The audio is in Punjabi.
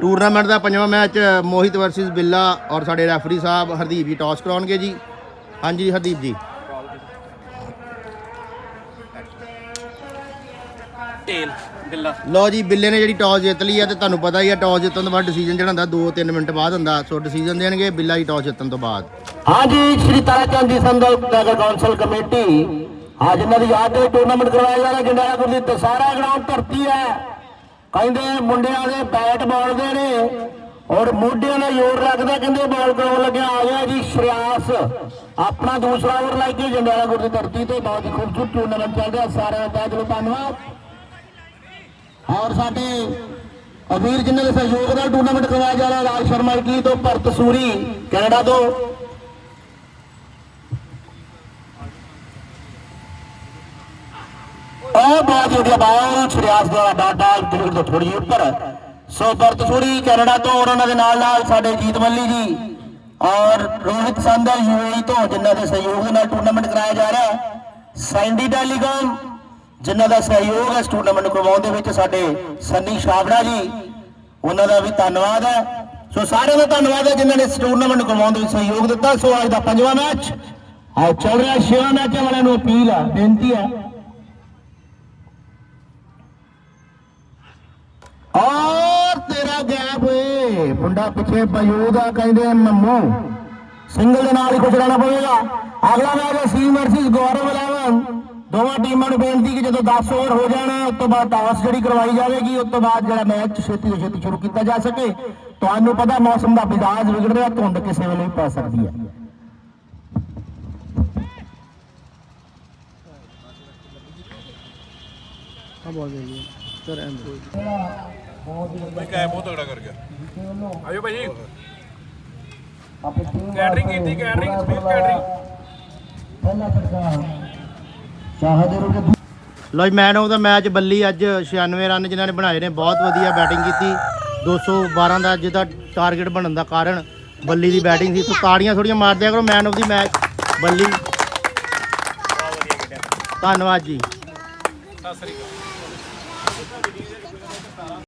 ਟੂਰਨਾਮੈਂਟ ਦਾ ਪੰਜਵਾਂ ਮੈਚ ਮੋਹਿਤ ਵਰਸਸ ਬਿੱਲਾ ਔਰ ਸਾਡੇ ਰੈਫਰੀ ਸਾਹਿਬ ਹਰਦੀਪ ਜੀ ਟਾਸ ਕਰਾਉਣਗੇ ਜੀ। ਹਾਂਜੀ ਹਰਦੀਪ ਜੀ। ਟੇਲ ਬਿੱਲਾ। ਲਓ ਜੀ ਬਿੱਲੇ ਨੇ ਜਿਹੜੀ ਟਾਸ ਜਿੱਤ ਲਈ ਆ ਤੇ ਤੁਹਾਨੂੰ ਪਤਾ ਹੀ ਆ ਟਾਸ ਜਿੱਤਣ ਤੋਂ ਬਾਅਦ ਡਿਸੀਜਨ ਜਿਹੜਾ ਹੁੰਦਾ 2-3 ਮਿੰਟ ਬਾਅਦ ਹੁੰਦਾ ਸੋ ਡਿਸੀਜਨ ਦੇਣਗੇ ਬਿੱਲਾ ਹੀ ਟਾਸ ਜਿੱਤਣ ਤੋਂ ਬਾਅਦ। ਹਾਂਜੀ ਸ਼੍ਰੀ ਤਾਰਾਚੰਦ ਜੀ ਸੰਗਲ ਨਗਰ ਕੌਂਸਲ ਕਮੇਟੀ। ਅੱਜ ਇਹਨਾਂ ਦੀ ਯਾਦ ਦੇ ਟੂਰਨਾਮੈਂਟ ਕਰਵਾਇਆ ਜਾ ਰਿਹਾ ਜੰਡਿਆਲਾ ਗੁਰ ਦੀ ਦਸਾਰਾ ਗਰਾਊਂਡ ਧਰਤੀ ਹੈ। ਕਹਿੰਦੇ ਮੁੰਡਿਆਂ ਦੇ ਬੈਟ ਬਾਲ ਨੇ। ਔਰ ਮੋਢਿਆਂ ਦਾ ਜ਼ੋਰ ਲੱਗਦਾ, ਕਹਿੰਦੇ ਬਾਲ ਕਰਾਉਣ ਲੱਗਿਆ ਆ ਗਿਆ ਜੀ ਸ਼ਰਿਆਸ। ਆਪਣਾ ਦੂਸਰਾ ਓਵਰ ਲੈ ਕੇ ਜੰਡਿਆਲਾ ਗੁਰ ਦੀ ਧਰਤੀ ਤੇ। ਬਹੁਤ ਹੀ ਖੂਬਸੂਰਤ ਟੂਰਨਾਮੈਂਟ ਚੱਲ ਰਿਹਾ। ਸਾਰਿਆਂ ਦਾ ਦਿਲੋਂ ਧੰਨਵਾਦ। ਔਰ ਸਾਡੇ ਅਵੀਰ ਜਿਨ੍ਹਾਂ ਦੇ ਸਹਿਯੋਗ ਨਾਲ ਟੂਰਨਾਮੈਂਟ ਕਰਵਾਇਆ ਜਾ ਰਿਹਾ, ਰਾਜ ਸ਼ਰਮਾ ਕੀ ਤੋਂ ਭਰਤ ਸੂਰੀ, ਕੈਨੇਡਾ ਤੋਂ। ਉਹ ਬਹੁਤ ਵਧੀਆ ਬਾਲ ਸ਼ਰਿਆਸ ਦਾ ਡਾਡਾ ਦਿਲ ਤੋਂ ਥੋੜੀ ਉੱਪਰ। ਸੋ ਭਰਤ ਸੂਰੀ ਕੈਨੇਡਾ ਤੋਂ ਉਹਨਾਂ ਦੇ ਨਾਲ ਨਾਲ ਸਾਡੇ ਜੀਤ ਮੱਲੀ ਜੀ ਔਰ ਰੋਹਿਤ ਸੰਧਾ ਯੂਏਈ ਤੋਂ, ਜਿਨ੍ਹਾਂ ਦੇ ਸਹਿਯੋਗ ਨਾਲ ਟੂਰਨਾਮੈਂਟ ਕਰਾਇਆ ਜਾ ਰਿਹਾ। ਹੈ ਸੈਂਡੀ ਟੈਲੀਕਾਮ ਜਿਨ੍ਹਾਂ ਦਾ ਸਹਿਯੋਗ ਇਸ ਟੂਰਨਾਮੈਂਟ ਕਰਵਾਉਣ ਦੇ ਵਿੱਚ ਸਾਡੇ ਸੰਨੀ ਛਾਬੜਾ ਜੀ, ਉਹਨਾਂ ਦਾ ਵੀ ਧੰਨਵਾਦ ਹੈ। ਸੋ ਸਾਰਿਆਂ ਦਾ ਧੰਨਵਾਦ ਹੈ ਜਿਨ੍ਹਾਂ ਨੇ ਇਸ ਟੂਰਨਾਮੈਂਟ ਕਰਵਾਉਣ ਦੇ ਵਿੱਚ ਸਹਿਯੋਗ ਦਿੱਤਾ। ਸੋ ਅੱਜ ਦਾ ਪੰਜਵਾਂ ਮੈਚ ਆ ਚੱਲ ਰਿਹਾ ਛੇਵਾਂ ਮੈਚ ਵਾਲਿਆਂ ਨੂੰ ਅਪੀਲ ਹੈ ਬੇਨਤੀ ਹੈ ਔਰ ਤੇਰਾ ਗੈਪ ਏ। ਮੁੰਡਾ ਪਿੱਛੇ ਮੌਜੂਦ ਆ, ਕਹਿੰਦੇ ਮੰਮੂ ਸਿੰਗਲ ਦੇ ਨਾਲ ਹੀ ਕੁਝ ਰਹਿਣਾ ਪਵੇਗਾ। ਅਗਲਾ ਮੈਚ ਸੀ ਵਰਸਸ ਗੌਰਵ 11 ਦੋਵਾਂ ਟੀਮਾਂ ਨੂੰ ਬੇਨਤੀ ਕਿ ਜਦੋਂ 10 ਓਵਰ ਹੋ ਜਾਣ, ਉਸ ਤੋਂ ਬਾਅਦ ਟਾਸ ਜਿਹੜੀ ਕਰਵਾਈ ਜਾਵੇਗੀ, ਉਸ ਤੋਂ ਬਾਅਦ ਜਿਹੜਾ ਮੈਚ ਛੇਤੀ ਤੋਂ ਛੇਤੀ ਸ਼ੁਰੂ ਕੀਤਾ ਜਾ ਸਕੇ। ਤੁਹਾਨੂੰ ਪਤਾ ਮੌਸਮ ਦਾ ਮਿਜਾਜ ਵਿਗੜ ਰਿਹਾ, ਧੁੰਦ ਕਿਸੇ ਵੇਲੇ ਵੀ ਪੈ ਸਕਦੀ ਹੈ। ਭਾਈ ਕੈ ਬਹੁਤ ਤਗੜਾ ਕਰ ਗਿਆ। ਆਜੋ ਭਾਈ। ਕੈਟਰਿੰਗ ਕੀਤੀ ਕੈਟਰਿੰਗ ਸਪੀਡ ਕੈਟਰਿੰਗ ਪਹਿਲਾ ਸਰਕਾਰ ਸ਼ਾਹਦੇ ਰੁਕੇ ਲਓ ਜੀ ਮੈਨ ਆਫ ਦਾ ਮੈਚ ਬੱਲੀ ਅੱਜ 96 ਰਨ ਜਿਨ੍ਹਾਂ ਨੇ ਬਣਾਏ ਨੇ ਬਹੁਤ ਵਧੀਆ ਬੈਟਿੰਗ ਕੀਤੀ। 212 ਦਾ ਜਿਹਦਾ ਟਾਰਗੇਟ ਬਣਨ ਦਾ ਕਾਰਨ ਬੱਲੀ ਦੀ ਬੈਟਿੰਗ ਸੀ। ਸੋ ਤਾੜੀਆਂ ਥੋੜੀਆਂ ਮਾਰ ਦਿਆ ਕਰੋ ਮੈਨ ਆਫ ਦੀ ਮੈਚ ਬੱਲੀ। ਧੰਨਵਾਦ ਜੀ। ਸਤਿ ਸ੍ਰੀ ਅਕਾਲ।